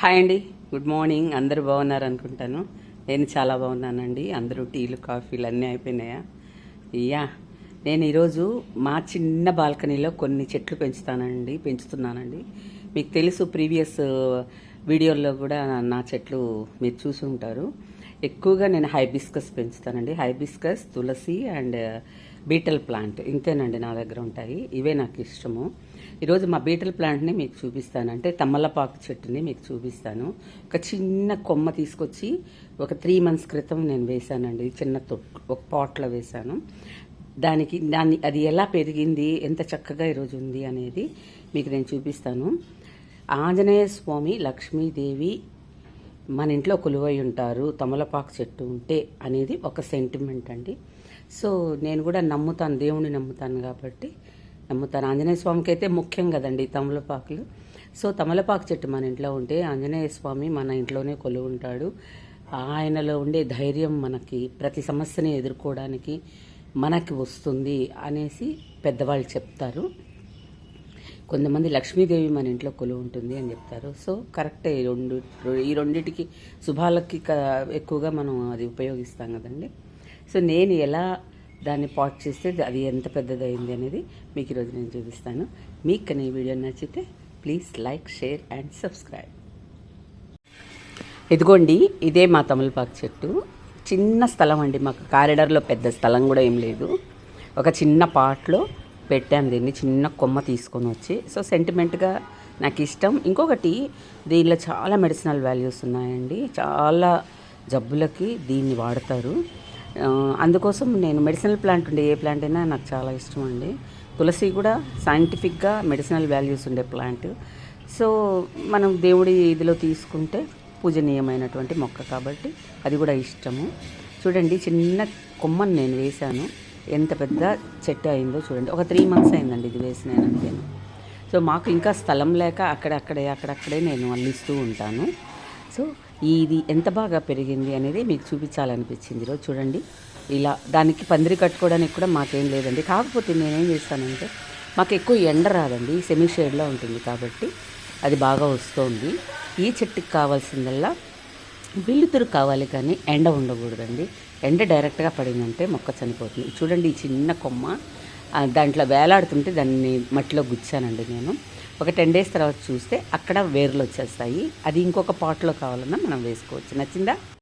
Hi అండి. Good morning. అందరూ బాగున్నారు అనుకుంటాను. నేను చాలా బాగున్నానండి. అందరూ టీలు కాఫీలు అన్నీ అయిపోయినాయా? యా. నేను ఈరోజు మా చిన్న బాల్కనీలో కొన్ని చెట్లు పెంచుతానండి పెంచుతున్నానండి. మీకు తెలుసు ప్రీవియస్ వీడియోల్లో కూడా నా చెట్లు మీరు చూసి ఉంటారు ఎక్కువగా నేను హైబిస్కస్ పెంచుతానండి. Hibiscus Tulasi and uh, betel plant ఇంతేనండి నా దగ్గర ఉంటాయి. ఇవే నాకు ఇష్టము. ఈరోజు మా బీటల్ ప్లాంట్ని మీకు చూపిస్తాను. అంటే తమ్మలపాకు చెట్టుని మీకు చూపిస్తాను. ఒక చిన్న కొమ్మ తీసుకొచ్చి ఒక త్రీ మంత్స్ క్రితం నేను వేశానండి. చిన్న తొట్టు ఒక పాట్లో వేశాను. దానికి దాన్ని అది ఎలా పెరిగింది ఎంత చక్కగా ఈరోజు ఉంది అనేది మీకు నేను చూపిస్తాను. ఆంజనేయ స్వామి లక్ష్మీదేవి మన ఇంట్లో కొలువై ఉంటారు తమలపాకు చెట్టు ఉంటే అనేది ఒక సెంటిమెంట్ అండి. సో నేను కూడా నమ్ముతాను దేవుని నమ్ముతాను కాబట్టి నమ్ముతాను. ఆంజనేయ స్వామికి అయితే ముఖ్యం కదండి తమలపాకులు. సో తమలపాకు చెట్టు మన ఇంట్లో ఉంటే ఆంజనేయ స్వామి మన ఇంట్లోనే కొలువు ఉంటాడు. ఆయనలో ఉండే ధైర్యం మనకి ప్రతి సమస్యని ఎదుర్కోవడానికి మనకి వస్తుంది అనేసి పెద్దవాళ్ళు చెప్తారు. కొంతమంది లక్ష్మీదేవి మన ఇంట్లో కొలువు ఉంటుంది అని చెప్తారు. సో కరెక్టే ఈ రెండు ఈ రెండిటికి శుభాలకి క- ఎక్కువగా మనం అది ఉపయోగిస్తాం కదండి. సో నేను ఎలా దాన్ని పాట్ చేస్తే అది ఎంత పెద్దదైంది అనేది మీకు ఈరోజు నేను చూపిస్తాను. మీకు కానీ ఈ వీడియో నచ్చితే please like share and subscribe. ఇదిగోండి ఇదే మా తమలపాకు చెట్టు. చిన్న స్థలం అండి మాకు. కారిడార్లో పెద్ద స్థలం కూడా ఏం లేదు. ఒక చిన్న పాట్లో పెట్టాను దీన్ని చిన్న కొమ్మ తీసుకొని వచ్చి. సో సెంటిమెంట్గా నాకు ఇష్టం. ఇంకొకటి దీనిలో చాలా మెడిసినల్ వాల్యూస్ ఉన్నాయండి. చాలా జబ్బులకి దీన్ని వాడతారు. అందుకోసం నేను మెడిసినల్ ప్లాంట్ ఉండే ఏ ప్లాంట్ అయినా నాకు చాలా ఇష్టం అండి. తులసి కూడా సైంటిఫిక్గా మెడిసినల్ వాల్యూస్ ఉండే ప్లాంట్ సో మనం దేవుడి ఇదిలో తీసుకుంటే పూజనీయమైనటువంటి మొక్క కాబట్టి అది కూడా ఇష్టము. చూడండి చిన్న కొమ్మను నేను వేశాను. ఎంత పెద్ద చెట్టు అయిందో చూడండి. ఒక త్రీ మంత్స్ అయిందండి ఇది వేసి నేను అంతేను సో మాకు ఇంకా స్థలం లేక అక్కడక్కడే అక్కడక్కడే నేను అల్లిస్తూ ఉంటాను. సో ఇది ఎంత బాగా పెరిగింది అనేది మీకు చూపించాలనిపించింది ఈరోజు చూడండి. ఇలా దానికి పందిరి కట్టుకోవడానికి కూడా మాకేం లేదండి. కాకపోతే నేనేం చేస్తానంటే మాకు ఎక్కువ ఎండ రాదండి. సెమీ షేడ్లో ఉంటుంది కాబట్టి అది బాగా వస్తుంది. ఈ చెట్టుకి కావాల్సిందల్లా వెలుతురు కావాలి కానీ ఎండ ఉండకూడదండి. ఎండ డైరెక్ట్గా పడిందంటే మొక్క చనిపోతుంది. చూడండి ఈ చిన్న కొమ్మ దాంట్లో వేలాడుతుంటే దాన్ని మట్టిలో గుచ్చానండి నేను. ఒక టెన్ డేస్ తర్వాత చూస్తే అక్కడ వేర్లు వచ్చేస్తాయి. అది ఇంకొక పాట్లో కావాలన్నా మనం వేసుకోవచ్చు. నచ్చిందా?